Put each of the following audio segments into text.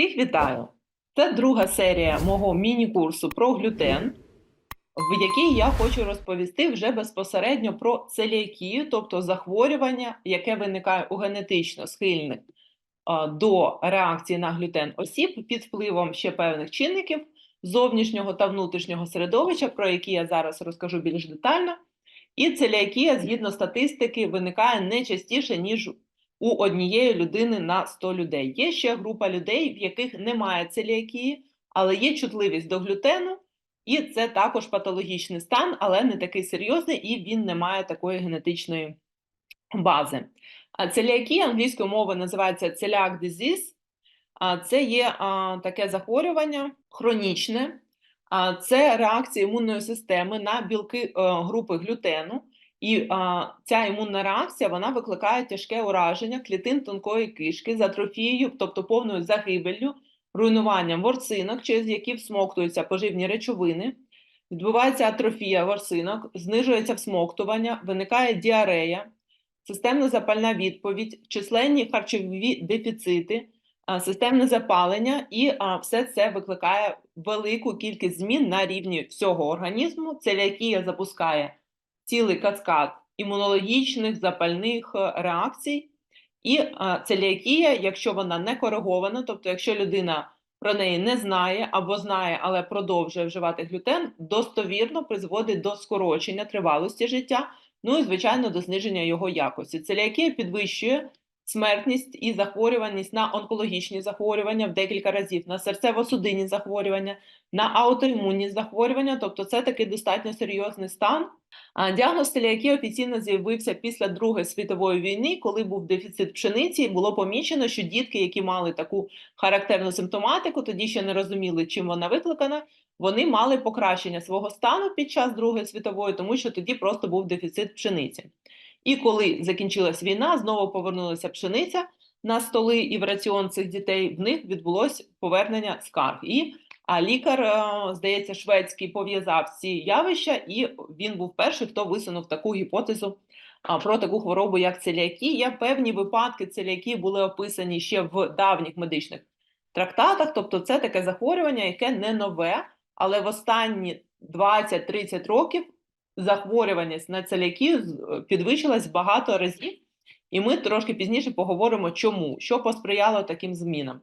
Всіх вітаю! Це друга серія мого міні-курсу про глютен, в якій я хочу розповісти вже безпосередньо про целіакію, тобто захворювання, яке виникає у генетично схильних до реакції на глютен осіб під впливом ще певних чинників зовнішнього та внутрішнього середовища, про які я зараз розкажу більш детально. І целіакія, згідно статистики, виникає не частіше, ніж у однієї людини на 100 людей. Є ще група людей, в яких немає целіакії, але є чутливість до глютену, і це також патологічний стан, але не такий серйозний, і він не має такої генетичної бази. А Целіакія англійською мовою називається celiac disease. Це є таке захворювання хронічне, а це реакція імунної системи на білки е, групи глютену. І а, ця імунна реакція вона викликає тяжке ураження клітин тонкої кишки з атрофією, тобто повною загибеллю, руйнуванням ворсинок, через які всмоктуються поживні речовини. Відбувається атрофія ворсинок, знижується всмоктування, виникає діарея, системна запальна відповідь, численні харчові дефіцити, системне запалення, і все це викликає велику кількість змін на рівні всього організму. Целіакія запускає цілий каскад імунологічних запальних е, реакцій. І е, целіакія, якщо вона не коригована, тобто якщо людина про неї не знає або знає, але продовжує вживати глютен, достовірно призводить до скорочення тривалості життя, ну і звичайно до зниження його якості. Целіакія підвищує смертність і захворюваність на онкологічні захворювання в декілька разів, на серцево-судинні захворювання, на аутоімунні захворювання, тобто це такий достатньо серйозний стан. А Діагноз целіакії офіційно з'явився після Другої світової війни, коли був дефіцит пшениці, і було помічено, що дітки, які мали таку характерну симптоматику, тоді ще не розуміли, чим вона викликана, вони мали покращення свого стану під час Другої світової, тому що тоді просто був дефіцит пшениці. І коли закінчилась війна, знову повернулася пшениця на столи і в раціон цих дітей, в них відбулось повернення скарг. І а лікар, е, здається, шведський пов'язав ці явища, і він був перший, хто висунув таку гіпотезу про таку хворобу, як целіакія. Певні випадки целіакії були описані ще в давніх медичних трактатах. Тобто, це таке захворювання, яке не нове, але в останні 20-30 років захворюваність на з- е, підвищилась багато разів. І ми трошки пізніше поговоримо, чому, що посприяло таким змінам.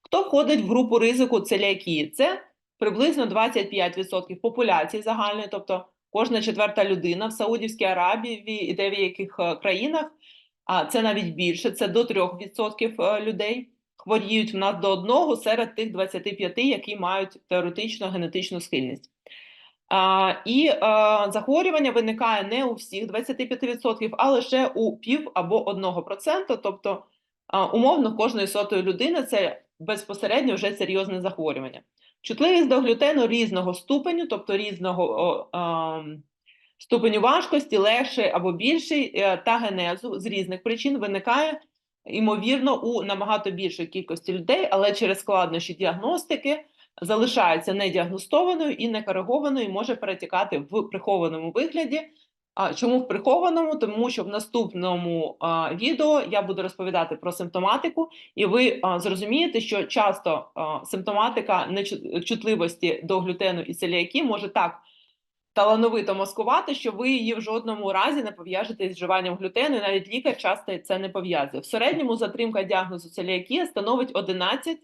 Хто входить в групу ризику целіакії? Це приблизно 25% популяції загальної, тобто кожна четверта людина в Саудівській Аравії і деяких е, країнах, а це навіть більше, це до 3% е, людей хворіють в нас до одного серед тих 25, які мають теоретично генетичну схильність. І захворювання виникає не у всіх 25%, а лише у пів або 1%. Тобто, умовно, кожної сотої людини це безпосередньо вже серйозне захворювання. Чутливість до глютену різного ступеню, тобто різного ступеню важкості, легший або більший, е, та генезу з різних причин виникає, ймовірно, у набагато більшої кількості людей, але через складнощі діагностики залишається недіагностованою і некоригованою, і може перетікати в прихованому вигляді. А чому в прихованому? Тому що в наступному а, відео я буду розповідати про симптоматику, і ви а, зрозумієте, що часто а, симптоматика нечутливості до глютену і целіакі може так талановито маскувати, що ви її в жодному разі не пов'яжете з вживанням глютену, і навіть лікар часто це не пов'язує. В середньому затримка діагнозу целіакія становить 11 а,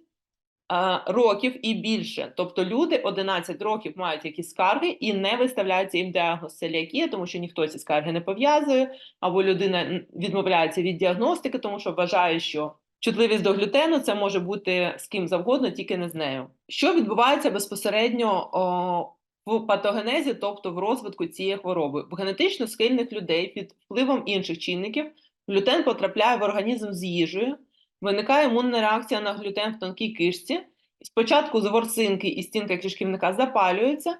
років і більше. Тобто люди 11 років мають якісь скарги і не виставляється їм діагноз целіакія, тому що ніхто ці скарги не пов'язує, або людина відмовляється від діагностики, тому що вважає, що чутливість до глютену це може бути з ким завгодно, тільки не з нею. Що відбувається безпосередньо о, в патогенезі, тобто в розвитку цієї хвороби? В генетично схильних людей під впливом інших чинників глютен потрапляє в організм з їжею, виникає імунна реакція на глютен в тонкій кишці. Спочатку ворсинки і стінка кишківника запалюється,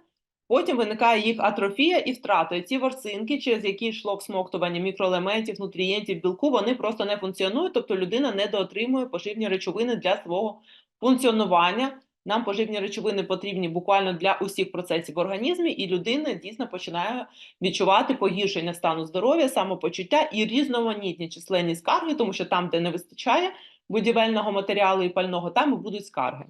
потім виникає їх атрофія і втрата. І ці ворсинки, через які йшло всмоктування мікроелементів, нутрієнтів, білку, вони просто не функціонують, тобто людина недоотримує поживні речовини для свого функціонування. Нам поживні речовини потрібні буквально для усіх процесів в організмі, і людина дійсно починає відчувати погіршення стану здоров'я, самопочуття і різноманітні численні скарги, тому що там, де не вистачає, будівельного матеріалу і пального, там і будуть скарги.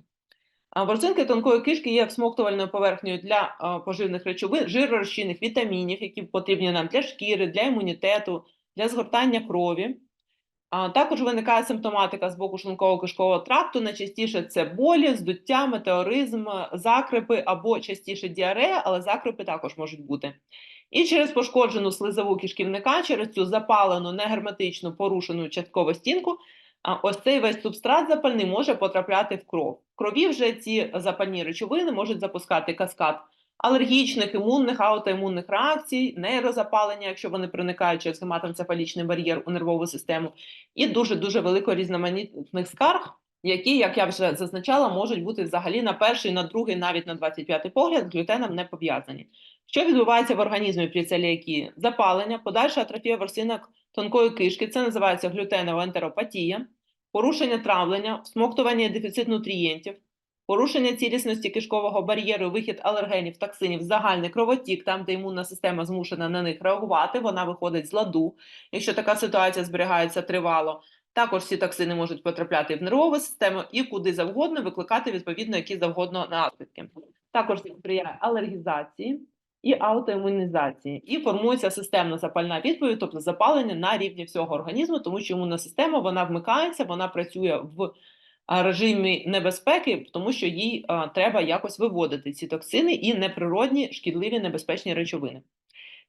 А Ворсинки тонкої кишки є всмоктувальною поверхнею для поживних речовин, жиророзчинних вітамінів, які потрібні нам для шкіри, для імунітету, для згортання крові. Також виникає симптоматика з боку шлунково-кишкового тракту. Найчастіше це болі, здуття, метеоризм, закрипи або частіше діарея, але закрипи також можуть бути. І через пошкоджену слизову кишківника, через цю запалену, негерметичну, порушену часткову стінку, ось цей весь субстрат запальний може потрапляти в кров. В крові вже ці запальні речовини можуть запускати каскад алергічних, імунних, аутоімунних реакцій, нейрозапалення, якщо вони проникають через гематоенцефалічний бар'єр у нервову систему, і дуже дуже велико різноманітних скарг, які, як я вже зазначала, можуть бути взагалі на перший, на другий, навіть на 25-й погляд з глютеном не пов'язані. Що відбувається в організмі при целіакії? Запалення, подальша атрофія ворсинок тонкої кишки, це називається глютенова ентеропатія, порушення травлення, всмоктування дефіцит нутрієнтів, порушення цілісності кишкового бар'єру, вихід алергенів, токсинів, загальний кровотік, там, де імунна система змушена на них реагувати, вона виходить з ладу, якщо така ситуація зберігається тривало. Також ці токсини можуть потрапляти в нервову систему і куди завгодно викликати відповідно які завгодно наслідки. Також сприяє алергізації і аутоімунізації, і формується системна запальна відповідь, тобто запалення на рівні всього організму, тому що імунна система вона вмикається, вона працює в режимі небезпеки, тому що їй а, треба якось виводити ці токсини і неприродні шкідливі небезпечні речовини.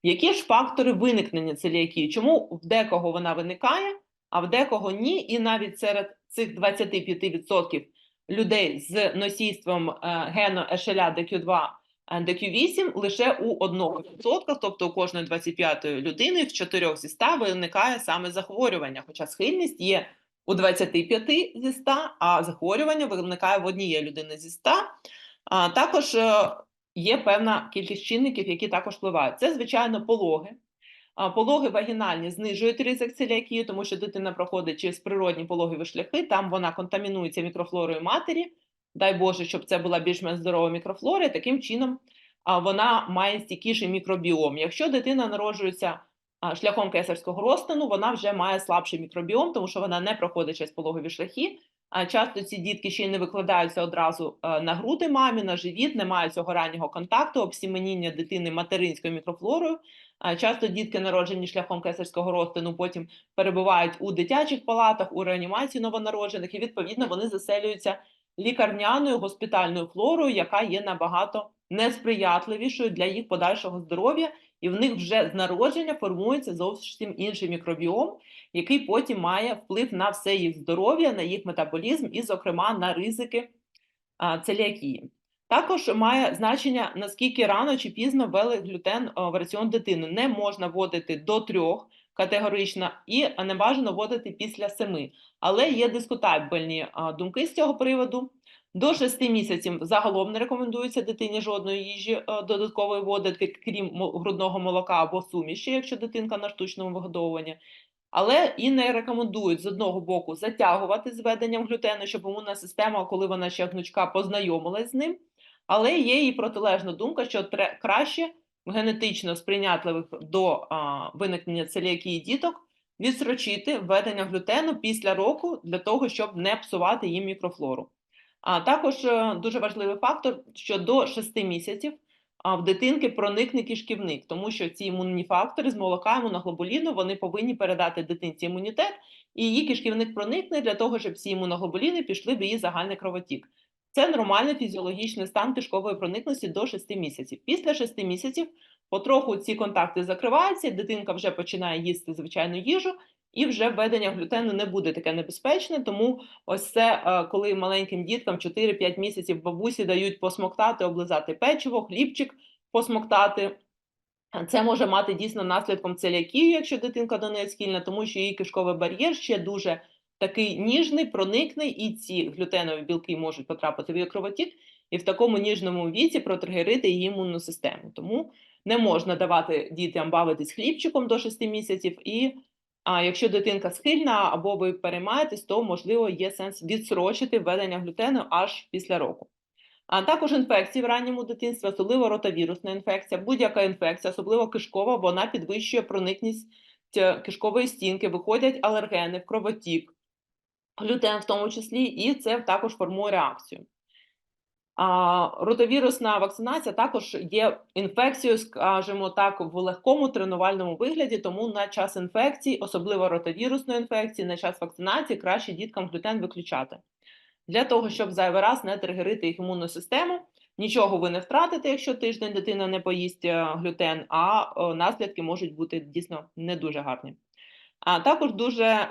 Які ж фактори виникнення целіакії? Чому в декого вона виникає, а в декого ні? І навіть серед цих 25% людей з носійством е, гену Ешеля DQ2 DQ8 лише у 1%, тобто у кожної 25-ї людини в 4 зі 100 виникає саме захворювання, хоча схильність є у 25 зі 100, а захворювання виникає в однієї людини зі 100. А також е, є певна кількість чинників, які також впливають. Це, звичайно, пологи. Пологи вагінальні знижують ризик целіакії, тому що дитина проходить через природні пологові шляхи, там вона контамінується мікрофлорою матері. Дай Боже, щоб це була більш-менш здорова мікрофлора, і таким чином вона має стійкіший мікробіом. Якщо дитина народжується шляхом кесарського розтину, вона вже має слабший мікробіом, тому що вона не проходить через пологові шляхи. Часто ці дітки ще й не викладаються одразу на груди мамі, на живіт, не мають цього раннього контакту, обсіменіння дитини материнською мікрофлорою. Часто дітки, народжені шляхом кесарського розтину, потім перебувають у дитячих палатах, у реанімації новонароджених, і відповідно вони заселюються лікарняною госпітальною флорою, яка є набагато несприятливішою для їх подальшого здоров'я, і в них вже з народження формується зовсім інший мікробіом, який потім має вплив на все їх здоров'я, на їх метаболізм і, зокрема, на ризики целіакії. Також має значення, наскільки рано чи пізно ввели глютен в раціон дитини. Не можна вводити до трьох категорично і не бажано вводити після семи. Але є дискутабельні думки з цього приводу. До 6 місяців загалом не рекомендується дитині жодної їжі е, додаткової вводити, крім грудного молока або суміші, якщо дитинка на штучному вигодовуванні. Але і не рекомендують з одного боку затягувати з введенням глютену, щоб імунна система, коли вона ще гнучка, познайомилась з ним. Але є і протилежна думка, що краще генетично сприйнятливих до а, виникнення целіакії діток відсрочити введення глютену після року для того, щоб не псувати їм мікрофлору. А також е, дуже важливий фактор, що до 6 місяців в дитинки проникне кишківник, тому що ці імунні фактори з молока імуноглобуліну вони повинні передати дитинці імунітет, і її кишківник проникне для того, щоб ці імуноглобуліни пішли в її загальний кровотік. Це нормальний фізіологічний стан кишкової проникності до 6 місяців. Після 6 місяців потроху ці контакти закриваються, дитинка вже починає їсти звичайну їжу, і вже введення глютену не буде таке небезпечне. Тому ось це, е, коли маленьким діткам 4-5 місяців бабусі дають посмоктати, облизати печиво, хлібчик посмоктати. Це може мати дійсно наслідком целіакію, якщо дитинка до неї схильна, тому що її кишковий бар'єр ще дуже такий ніжний, проникний, і ці глютенові білки можуть потрапити в її кровотік, і в такому ніжному віці протригерити її імунну систему. Тому не можна давати дітям бавитись хлібчиком до 6 місяців. І а якщо дитинка схильна або ви переймаєтесь, то можливо є сенс відсрочити введення глютену аж після року. А також інфекції в ранньому дитинстві, особливо ротавірусна інфекція, будь-яка інфекція, особливо кишкова, вона підвищує проникність е, кишкової стінки, виходять алергени в кровотік. Глютен в тому числі, і це також формує реакцію. А, ротовірусна вакцинація також є інфекцією, скажімо так, в легкому тренувальному вигляді, тому на час інфекції, особливо ротовірусної інфекції, на час вакцинації краще діткам глютен виключати. Для того, щоб зайвий раз не тригерити їх імунну систему, нічого ви не втратите, якщо тиждень дитина не поїсть е, глютен, а е, наслідки можуть бути дійсно не дуже гарні. А також дуже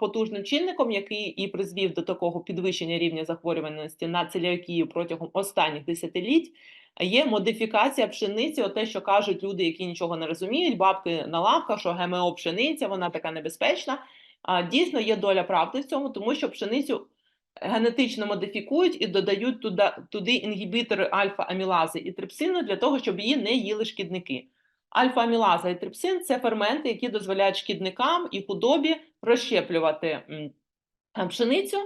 потужним чинником, який і призвів до такого підвищення рівня захворюваності на целіакію протягом останніх десятиліть, є модифікація пшениці. Те, що кажуть люди, які нічого не розуміють, бабки на лавках, що ГМО пшениця, вона така небезпечна. А, дійсно є доля правди в цьому, тому що пшеницю генетично модифікують і додають туди, туди інгібітори альфа-амілази і трипсину для того, щоб її не їли шкідники. Альфа-амілаза і трипсин це ферменти, які дозволяють шкідникам і худобі розщеплювати пшеницю,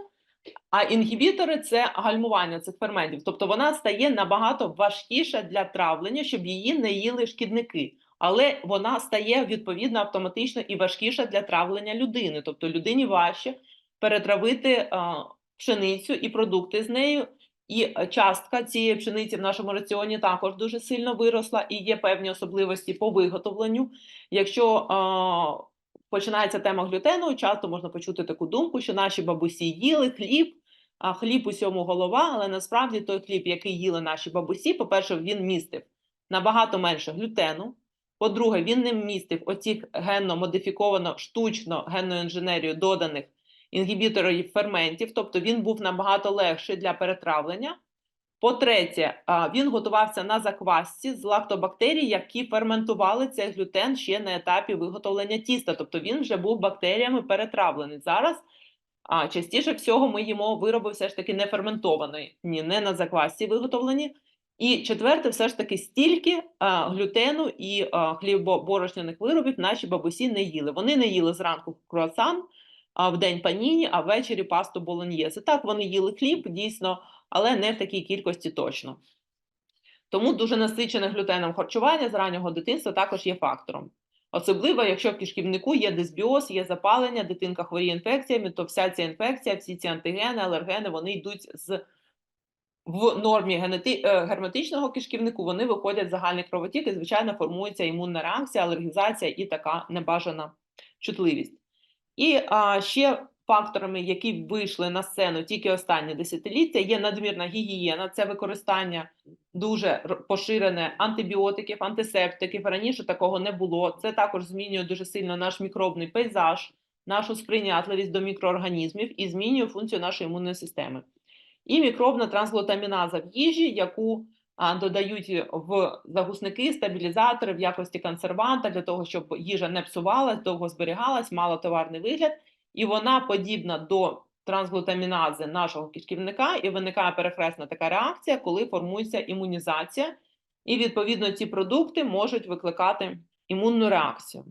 а інгібітори це гальмування цих ферментів. Тобто вона стає набагато важкіша для травлення, щоб її не їли шкідники. Але вона стає відповідно автоматично і важкіша для травлення людини. Тобто людині важче перетравити а, пшеницю і продукти з нею. І е, частка цієї пшениці в нашому раціоні також дуже сильно виросла, і є певні особливості по виготовленню. Якщо а, починається тема глютену, часто можна почути таку думку, що наші бабусі їли хліб, а хліб усьому голова, але насправді той хліб, який їли наші бабусі, по-перше, він містив набагато менше глютену. По-друге, він не містив оцих генно модифіковано штучно генною інженерією доданих інгібіторів ферментів, тобто він був набагато легший для перетравлення. По-третє, він готувався на заквасці з лактобактерій, які ферментували цей глютен ще на етапі виготовлення тіста. Тобто він вже був бактеріями перетравлений. Зараз частіше всього ми їмо вироби все ж таки не ферментованої, ні, не на заквасці виготовлені. І четверте, все ж таки стільки а, глютену і хлібоборошняних виробів наші бабусі не їли. Вони не їли зранку круасан, в день паніні, а ввечері пасту болоньєзи. Так, вони їли хліб, дійсно, але не в такій кількості точно. Тому дуже насичене глютеном харчування з раннього дитинства також є фактором. Особливо, якщо в кишківнику є дисбіоз, є запалення, дитинка хворіє інфекціями, то вся ця інфекція, всі ці антигени, алергени, вони йдуть з в нормі генети... е, герметичного кишківнику, вони виходять в загальний кровотік і, звичайно, формується імунна реакція, алергізація і така небажана чутливість. І а, ще факторами, які вийшли на сцену тільки останні десятиліття, є надмірна гігієна, це використання дуже поширене антибіотиків, антисептиків. Раніше такого не було. Це також змінює дуже сильно наш мікробний пейзаж, нашу сприйнятливість до мікроорганізмів і змінює функцію нашої імунної системи. І мікробна трансглутаміназа в їжі, яку додають в загусники, стабілізатори в якості консерванта для того, щоб їжа не псувалась, довго зберігалась, мала товарний вигляд, і вона подібна до трансглутамінази нашого кишківника, і виникає перехресна така реакція, коли формується імунізація, і відповідно ці продукти можуть викликати імунну реакцію.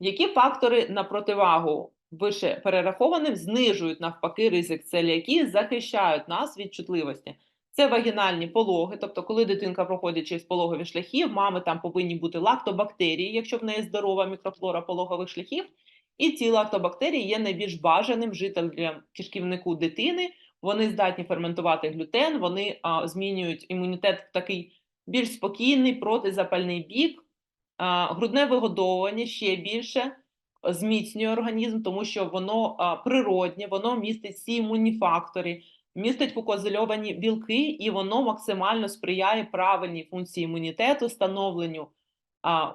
Які фактори на противагу вище перерахованим знижують навпаки ризик целіакії, захищають нас від чутливості? Це вагінальні пологи, тобто, коли дитинка проходить через пологові шляхи, в мами там повинні бути лактобактерії, якщо в неї здорова мікрофлора пологових шляхів, і ці лактобактерії є найбільш бажаним жителем кишківнику дитини. Вони здатні ферментувати глютен, вони а, змінюють імунітет в такий більш спокійний, протизапальний бік. А, грудне вигодовування ще більше зміцнює організм, тому що воно а, природнє, воно містить всі імунні фактори, містить фукозильовані білки, і воно максимально сприяє правильній функції імунітету, становленню а,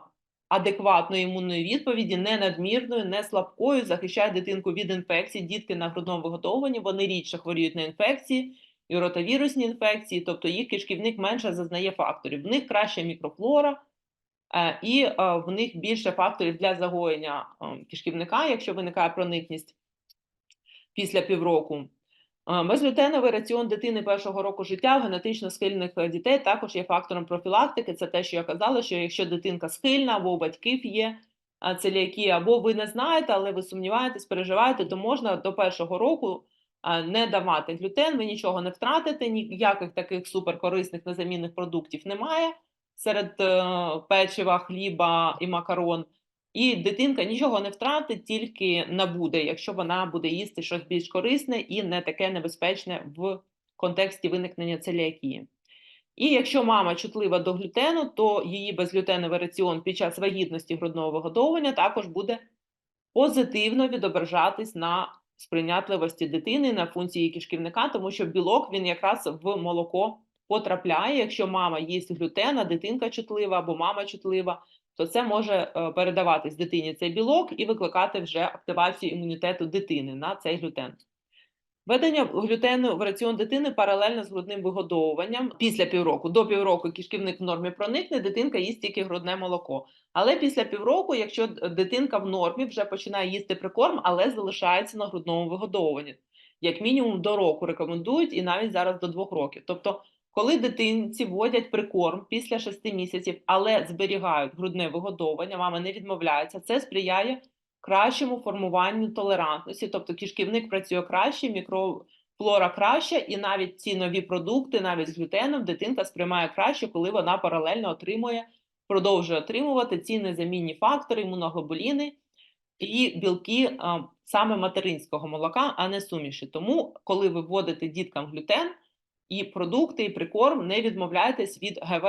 адекватної імунної відповіді, не надмірною, не слабкою, захищає дитинку від інфекцій. Дітки на грудному виготовленні вони рідше хворіють на інфекції і ротовірусні інфекції, тобто їх кишківник менше зазнає факторів. В них краща мікрофлора, е, і е, в них більше факторів для загоєння е, кишківника, якщо виникає проникність після півроку. Безглютеновий раціон дитини першого року життя в генетично схильних е, дітей також є фактором профілактики. Це те, що я казала, що якщо дитинка схильна або у батьків є целіакія, або ви не знаєте, але ви сумніваєтесь, переживаєте, то можна до першого року не давати глютен, ви нічого не втратите, ніяких таких суперкорисних незамінних продуктів немає серед е, печива, хліба і макарон. І дитинка нічого не втратить, тільки набуде, якщо вона буде їсти щось більш корисне і не таке небезпечне в контексті виникнення целіакії. І якщо мама чутлива до глютену, то її безглютеновий раціон під час вагітності грудного вигодовування також буде позитивно відображатись на сприйнятливості дитини на функції кишківника, тому що білок він якраз в молоко потрапляє. Якщо мама їсть глютен, а дитинка чутлива або мама чутлива, то це може е, передаватись дитині цей білок і викликати вже активацію імунітету дитини на цей глютен. Введення глютену в раціон дитини паралельно з грудним вигодовуванням після півроку. До півроку кишківник в нормі проникне, дитинка їсть тільки грудне молоко. Але після півроку, якщо дитинка в нормі вже починає їсти прикорм, але залишається на грудному вигодовуванні. Як мінімум до року рекомендують і навіть зараз до двох років. Тобто, коли дитинці вводять прикорм після 6 місяців, але зберігають грудне вигодовування, мама не відмовляється, це сприяє кращому формуванню толерантності, тобто кишківник працює краще, мікрофлора краще, і навіть ці нові продукти, навіть з глютеном, дитинка сприймає краще, коли вона паралельно отримує, продовжує отримувати ці незамінні фактори, імуноглобуліни і білки а, саме материнського молока, а не суміші. Тому, коли ви вводите діткам глютен і продукти, і прикорм, не відмовляйтесь від ГВ,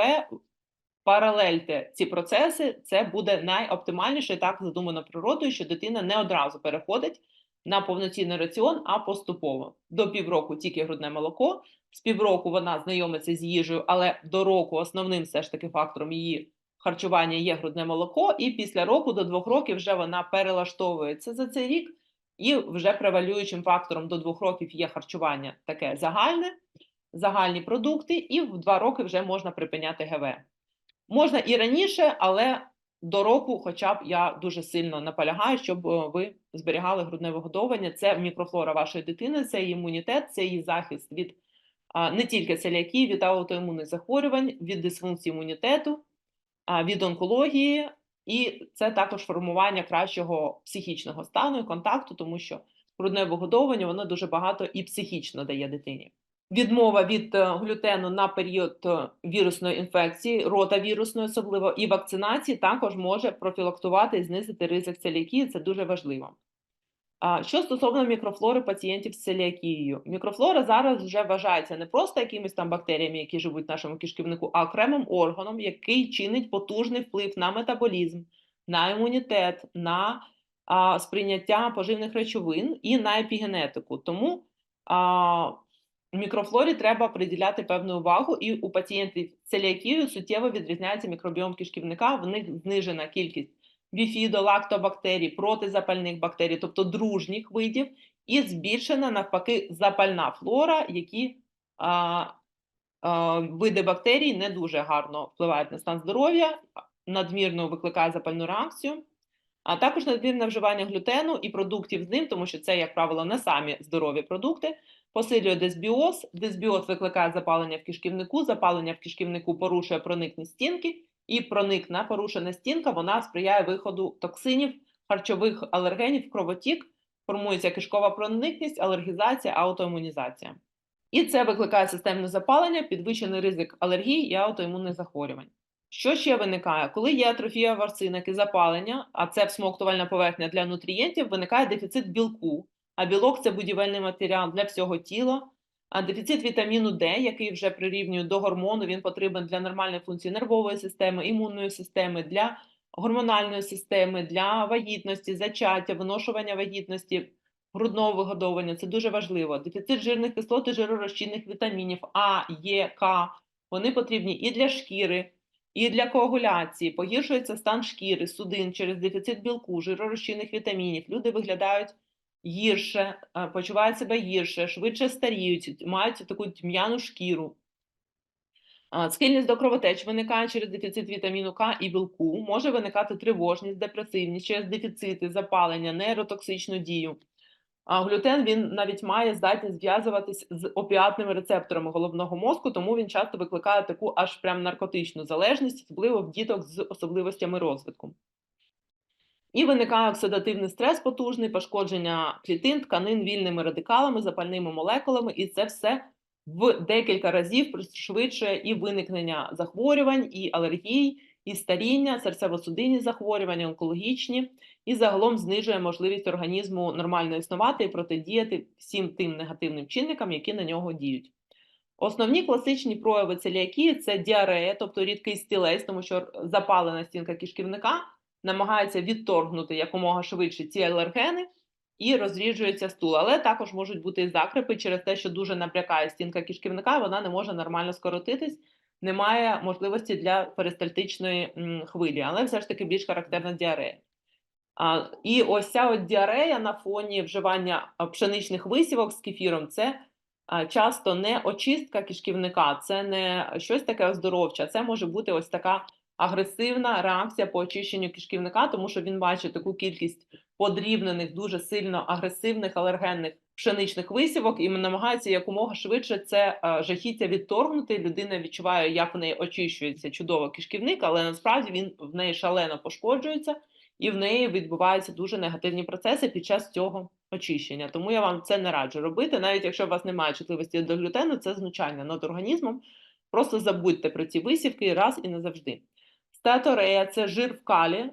паралельте ці процеси, це буде найоптимальніше так задумано природою, що дитина не одразу переходить на повноцінний раціон, а поступово. До півроку тільки грудне молоко, з півроку вона знайомиться з їжею, але до року основним все ж таки фактором її харчування є грудне молоко, і після року до двох років вже вона перелаштовується за цей рік, і вже превалюючим фактором до двох років є харчування таке загальне, загальні продукти, і в два роки вже можна припиняти ГВ. Можна і раніше, але до року, хоча б я дуже сильно наполягаю, щоб е, ви зберігали грудне вигодовування. Це мікрофлора вашої дитини, це її імунітет, це її захист від не тільки целіакії, від аутоімунних захворювань, від дисфункції імунітету, від онкології, і це також формування кращого психічного стану і контакту, тому що грудне вигодовування воно дуже багато і психічно дає дитині. Відмова від е, глютену на період е, вірусної інфекції, ротавірусної особливо, і вакцинації також може профілактувати і знизити ризик целіакії, це дуже важливо. Що стосовно мікрофлори пацієнтів з целіакією, мікрофлора зараз вже вважається не просто якимись там бактеріями, які живуть в нашому кишківнику, а окремим органом, який чинить потужний вплив на метаболізм, на імунітет, на а, сприйняття поживних речовин і на епігенетику. Тому а, мікрофлорі треба приділяти певну увагу, і у пацієнтів з целіакією суттєво відрізняється мікробіом кишківника, в них знижена кількість біфідо, лактобактерій, протизапальних бактерій, тобто дружніх видів, і збільшена навпаки запальна флора, які а, а, види бактерій не дуже гарно впливають на стан здоров'я, надмірно викликає запальну реакцію. А також надмірне вживання глютену і продуктів з ним, тому що це, як правило, не самі здорові продукти, посилює дисбіоз. Дисбіоз викликає запалення в кишківнику, запалення в кишківнику порушує проникність стінки, і проникна порушена стінка вона сприяє виходу токсинів, харчових алергенів кровотік, формується кишкова проникність, алергізація, аутоімунізація. І це викликає системне запалення, підвищений ризик алергій і аутоімунних захворювань. Що ще виникає? Коли є атрофія ворсинок і запалення, а це всмоктувальна поверхня для нутрієнтів, виникає дефіцит білку, а білок це будівельний матеріал для всього тіла. А дефіцит вітаміну Д, який вже прирівнює до гормону, він потрібен для нормальної функції нервової системи, імунної системи, для гормональної системи, для вагітності, зачаття, виношування вагітності, грудного вигодовування. Це дуже важливо. Дефіцит жирних кислот і жиророзчинних вітамінів А, Е, К. Вони потрібні і для шкіри, і для коагуляції. Погіршується стан шкіри, судин через дефіцит білку, жиророзчинних вітамінів. Люди виглядають гірше, почувають себе гірше, швидше старіють, мають таку тьмяну шкіру. А, Схильність до кровотеч виникає через дефіцит вітаміну К і білку, може виникати тривожність, депресивність через дефіцити, запалення, нейротоксичну дію. А глютен він навіть має здатність зв'язуватись з опіатними рецепторами головного мозку, тому він часто викликає таку аж прям наркотичну залежність, особливо в діток з особливостями розвитку. І виникає оксидативний стрес потужний, пошкодження клітин, тканин вільними радикалами, запальними молекулами, і це все в декілька разів пришвидшує і виникнення захворювань, і алергій, і старіння, серцево-судинні захворювання, онкологічні, і загалом знижує можливість організму нормально існувати і протидіяти всім тим негативним чинникам, які на нього діють. Основні класичні прояви целіакії – це діарея, тобто рідкий стілець, тому що запалена стінка кишківника намагається відторгнути якомога швидше ці алергени і розріджується стул. Але також можуть бути і закрипи через те, що дуже напрякає стінка кишківника, вона не може нормально скоротитись, немає можливості для перистальтичної хвилі, але все ж таки більш характерна діарея. А, і ось ця от діарея на фоні вживання пшеничних висівок з кефіром це а, часто не очистка кишківника, це не щось таке оздоровче, це може бути ось така агресивна реакція по очищенню кишківника, тому що він бачить таку кількість подрібнених, дуже сильно агресивних алергенних пшеничних висівок і намагається якомога швидше це е, жахіття відторгнути. Людина відчуває, як в неї очищується чудово кишківник, але насправді він в неї шалено пошкоджується, і в неї відбуваються дуже негативні процеси під час цього очищення. Тому я вам це не раджу робити, навіть якщо у вас немає чутливості до глютену, це знущання над організмом. Просто забудьте про ці висівки раз і назавжди. Стеаторея – це жир в калі.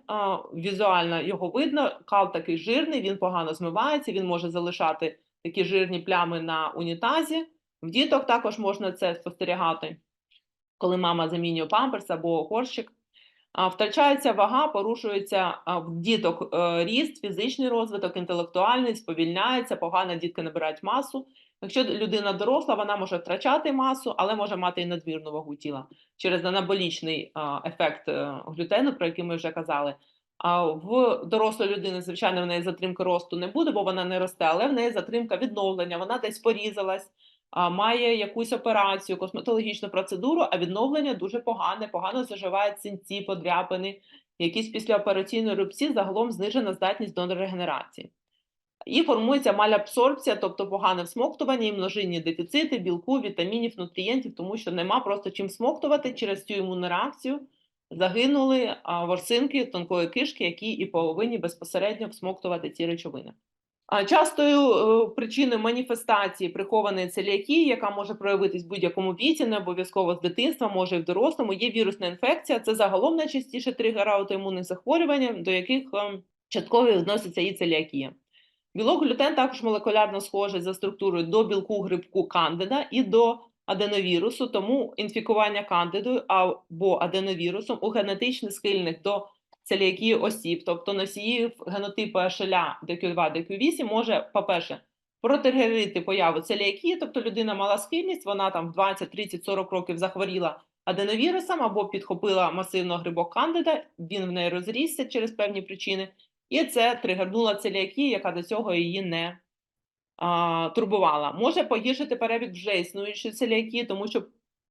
Візуально його видно. Кал такий жирний, він погано змивається, він може залишати такі жирні плями на унітазі. В діток також можна це спостерігати, коли мама замінює памперс або горщик. Втрачається вага, порушується в діток е, ріст, фізичний розвиток, інтелектуальний, сповільняється, погано дітки набирають масу. Якщо людина доросла, вона може втрачати масу, але може мати і надмірну вагу тіла через анаболічний ефект е, глютену, про який ми вже казали. А в дорослої людини, звичайно, в неї затримки росту не буде, бо вона не росте, але в неї затримка відновлення, вона десь порізалась, має якусь операцію, косметологічну процедуру, а відновлення дуже погане, погано заживають синці, подряпини, якісь післяопераційні рубці, загалом знижена здатність до регенерації. І формується малябсорбція, тобто погане всмоктування і множинні дефіцити білку, вітамінів, нутрієнтів, тому що нема просто чим смоктувати через цю імунну реакцію. Загинули ворсинки тонкої кишки, які і повинні безпосередньо всмоктувати ці речовини. Частою е, причиною маніфестації прихованої целіакії, яка може проявитись в будь-якому віці, не обов'язково з дитинства, може і в дорослому, є вірусна інфекція. Це загалом найчастіше тригер аутоімунних захворювань, до яких е, частково відноситься і целіакія. Білок глютен також молекулярно схожий за структурою до білку грибку кандида і до аденовірусу, тому інфікування кандидою або аденовірусом у генетично схильних до целіакії осіб, тобто носіїв генотипу HLA DQ2, DQ8, може, по-перше, протригерити появу целіакії, тобто людина мала схильність, вона там в 20, 30, 40 років захворіла аденовірусом або підхопила масивно грибок кандида, він в неї розрісся через певні причини. І це тригернула целіакія, яка до цього її не а, турбувала. Може погіршити перебіг вже існуючої целіакії, тому що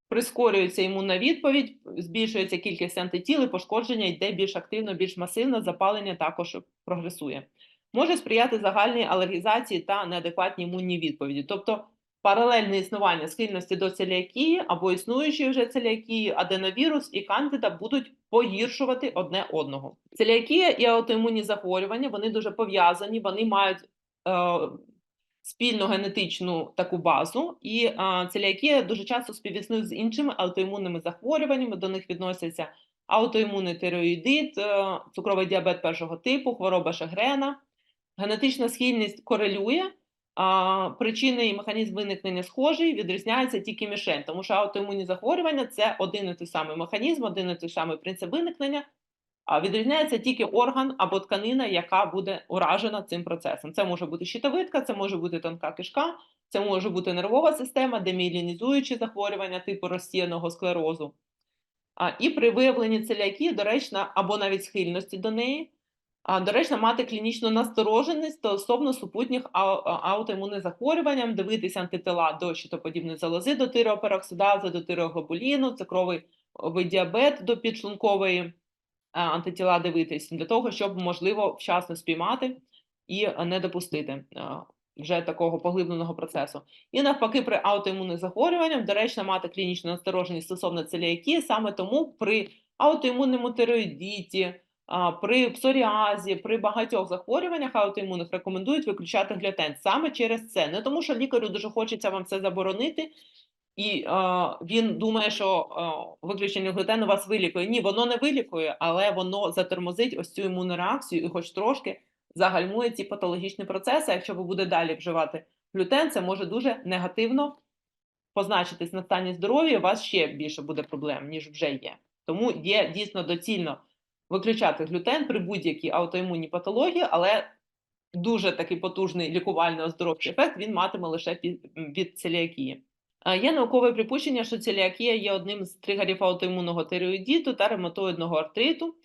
прискорюється імунна відповідь, збільшується кількість антитіл, і пошкодження йде більш активно, більш масивно, запалення також прогресує. Може сприяти загальній алергізації та неадекватній імунній відповіді. Тобто паралельне існування схильності до целіакії або існуючої вже целіакії, аденовірус і кандида будуть погіршувати одне одного. Целіакія і аутоімунні захворювання вони дуже пов'язані, вони мають е, спільну генетичну таку базу, і е, целіакія дуже часто співіснує з іншими аутоімунними захворюваннями. До них відносяться аутоімунний тиреоїдит, е, цукровий діабет першого типу, хвороба Шегрена. Генетична схильність корелює. Причини і механізм виникнення схожий, відрізняється тільки мішень, тому що аутоімунні захворювання це один і той самий механізм, один і той самий принцип виникнення, а відрізняється тільки орган або тканина, яка буде уражена цим процесом. Це може бути щитовидка, це може бути тонка кишка, це може бути нервова система, деміелінізуючі захворювання типу розсіяного склерозу. І при виявленні целіакії доречно або навіть схильності до неї. Доречно мати клінічну настороженість стосовно супутніх аутоімунних захворювань, дивитися антитила до щитоподібної залози, до тиреопероксидази, до тиреоглобуліну, цукровий діабет до підшлункової антитіла дивитись, для того, щоб можливо вчасно спіймати і не допустити вже такого поглибленого процесу. І навпаки, при аутоімунних захворюваннях доречно мати клінічну настороженість стосовно целіакії, саме тому при аутоімунному тироїдіті, при псоріазі, при багатьох захворюваннях аутоімунних рекомендують виключати глютен саме через це. Не тому, що лікарю дуже хочеться вам це заборонити, і він думає, що виключення глютену вас вилікує. Ні, воно не вилікує, але воно затормозить ось цю імунну реакцію і, хоч трошки, загальмує ці патологічні процеси. Якщо ви будете далі вживати глютен, це може дуже негативно позначитись на стані здоров'я. У вас ще більше буде проблем, ніж вже є. Тому є дійсно доцільно виключати глютен при будь-якій аутоімунній патології, але дуже такий потужний лікувальний оздоровчий ефект він матиме лише від целіакії. Є наукове припущення, що целіакія є одним з тригерів аутоімунного тиреоїдіту та ревматоїдного артриту.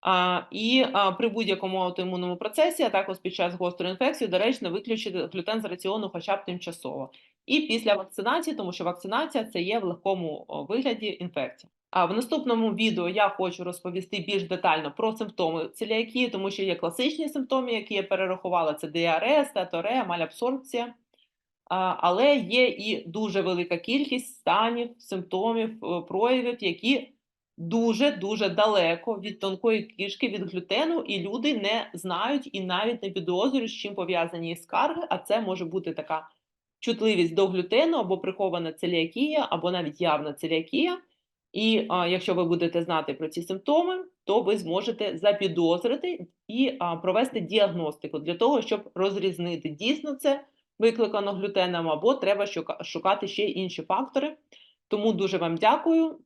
А, і а, при будь-якому аутоімунному процесі, а також під час гострої інфекції, доречно виключити глютен з раціону хоча б тимчасово. І після вакцинації, тому що вакцинація це є в легкому вигляді інфекція. А в наступному відео я хочу розповісти більш детально про симптоми целіакії, тому що є класичні симптоми, які я перерахувала: це діарея, статорея, малябсорбція. Але є і дуже велика кількість станів, симптомів, е, проявів, які дуже дуже далеко від тонкої кишки, від глютену, і люди не знають і навіть не підозрюють, з чим пов'язані їх скарги. А це може бути така чутливість до глютену або прихована целіакія, або навіть явна целіакія. І а, якщо ви будете знати про ці симптоми, то ви зможете запідозрити і а, провести діагностику для того, щоб розрізнити дійсно це викликано глютеном, або треба шукати ще інші фактори. Тому дуже вам дякую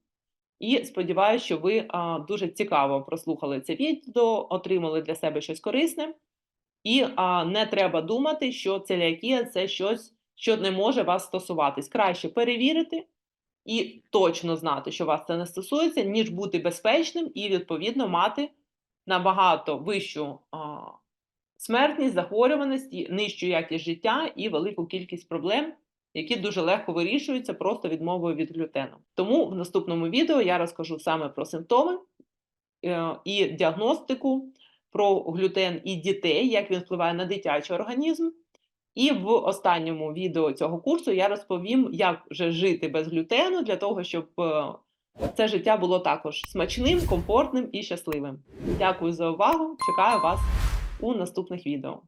і сподіваюся, що ви а, дуже цікаво прослухали це відео, отримали для себе щось корисне. І а, не треба думати, що целіакія це щось, що не може вас стосуватись. Краще перевірити і точно знати, що вас це не стосується, ніж бути безпечним і, відповідно, мати набагато вищу а, смертність, захворюваність, нижчу якість життя і велику кількість проблем, які дуже легко вирішуються просто відмовою від глютену. Тому в наступному відео я розкажу саме про симптоми е, і діагностику, про глютен і дітей, як він впливає на дитячий організм. І в останньому відео цього курсу я розповім, як вже жити без глютену для того, щоб е, це життя було також смачним, комфортним і щасливим. Дякую за увагу! Чекаю вас у наступних відео.